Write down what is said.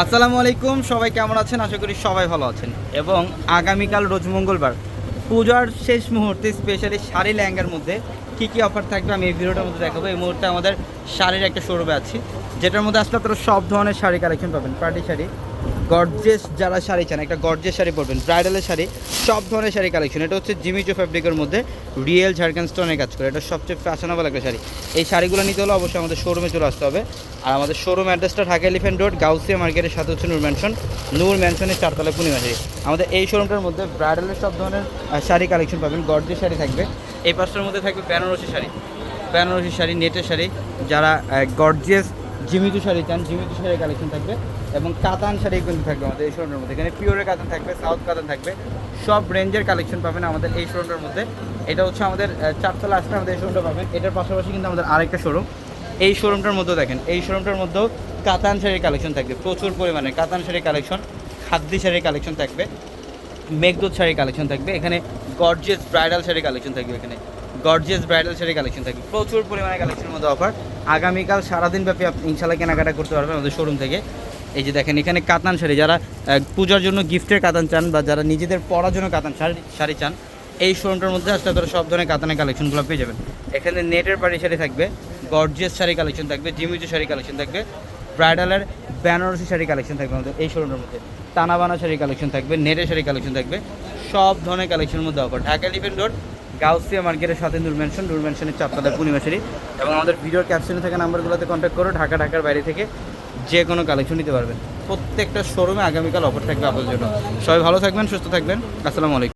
আসসালামু আলাইকুম, সবাই কেমন আছেন? আশা করি সবাই ভালো আছেন। এবং আগামীকাল রোজ মঙ্গলবার, পূজার শেষ মুহূর্তে স্পেশালি শাড়ি লেহেঙ্গার মধ্যে কী কী অফার থাকবে আমি এই ভিডিওটার মধ্যে দেখাবো। এই মুহূর্তে আমাদের শাড়ির একটা শোরুমে আছি, যেটার মধ্যে আসলে আপনারা সব ধরনের শাড়ি কালেকশন পাবেন পার্টি শাড়ি গর্জেস যারা শাড়ি চান, একটা গর্জেস শাড়ি পরবেন, ব্রাইডালের শাড়ি, সব ধরনের শাড়ি কালেকশন এটা হচ্ছে জিমিচো ফ্যাব্রিকের মধ্যে রিয়েল ঝাড়খান স্টোনের কাজ করে। এটা সবচেয়ে ফ্যাশনেবল একটা শাড়ি। এই শাড়িগুলো নিতে হলে অবশ্যই আমাদের শোরুমে চলে আসতে হবে। আর আমাদের শোরুম অ্যাড্রেসটা ঢাকা এলিফেন্ট রোড গাউসিয়া মার্কেটের সাথে হচ্ছে নূর ম্যানশন নূর ম্যানশনের চারতলা পূর্ণিমা শাড়ি আমাদের এই শোরুমটার মধ্যে ব্রাইডালের সব ধরনের শাড়ি কালেকশন পাবেন। গর্জেস শাড়ি থাকবে। এই পাঁচটার মধ্যে থাকবে বেনারসি শাড়ি। বেনারসি শাড়ি, নেটের শাড়ি। যারা গর্জিয়াস জিমিচু শাড়ি চান জিমিচু শাড়ির কালেকশন থাকবে এবং কাতান শাড়ি কিন্তু থাকবে আমাদের এই শোরুমের মধ্যে। এখানে পিওরের কাতান থাকবে সাউথ কাতান থাকবে। সব রেঞ্জের কালেকশন পাবেন আমাদের এই শোরুমটার মধ্যে। এটা হচ্ছে আমাদের চারতলা আসলে আমাদের এই শোরুমটা পাবেন। এটার পাশাপাশি কিন্তু আমাদের আরেকটা শোরুম এই শোরুমটার মধ্যেও দেখেন, এই শোরুমটার মধ্যেও কাতান শাড়ির কালেকশন থাকবে। প্রচুর পরিমাণে কাতান শাড়ির কালেকশন খাদ্যি শাড়ির কালেকশন থাকবে, মেঘদূত শাড়ির কালেকশন থাকবে। এখানে গর্জেস ব্রাইডাল শাড়ির কালেকশন থাকবে এখানে। গর্জিয়াস ব্রাইডাল শাড়ি কালেকশন থাকবে প্রচুর পরিমাণে কালেকশনের মধ্যে অফার আগামীকাল সারাদিন ব্যাপী আপনি ইনশাল্লাহ কেনাকাটা করতে পারবেন আমাদের শোরুম থেকে। এই যে দেখেন, এখানে কাতান শাড়ি, যারা পূজার জন্য গিফটের কাতান চান বা যারা নিজেদের পড়ার জন্য কাতান শাড়ি শাড়ি চান, এই শোরুমটার মধ্যে আসলে আপনারা সব ধরনের কাতানের কালেকশনগুলো পেয়ে যাবেন। এখানে নেটের পাড়ি শাড়ি থাকবে গর্জিয়াস শাড়ি কালেকশন থাকবে জিমিচু শাড়ি কালেকশন থাকবে, ব্রাইডালের বেনারসি শাড়ি কালেকশন থাকবে আমাদের এই শোরুমের মধ্যে। টানাবানা শাড়ি কালেকশন থাকবে, নেটের শাড়ি কালেকশন থাকবে। সব ধরনের কালেকশনের মধ্যে অফার। ঢাকা লিভেন রোড গাউসিয়া মার্কেটের সাথে নূর ম্যানশন নূর ম্যানশনের চারতলায় পূর্ণিমাশারি এবং আমাদের ভিডিওর ক্যাপশনে থাকা নাম্বারগুলোতে কন্ট্যাক্ট করো, ঢাকা, ঢাকার বাইরে থেকে যে কোনো কালেকশন নিতে পারবেন। প্রত্যেকটা শোরুমে আগামীকাল অফার থাকবে আপনার জন্য। সবাই ভালো থাকবেন, সুস্থ থাকবেন। আসসালামু আলাইকুম।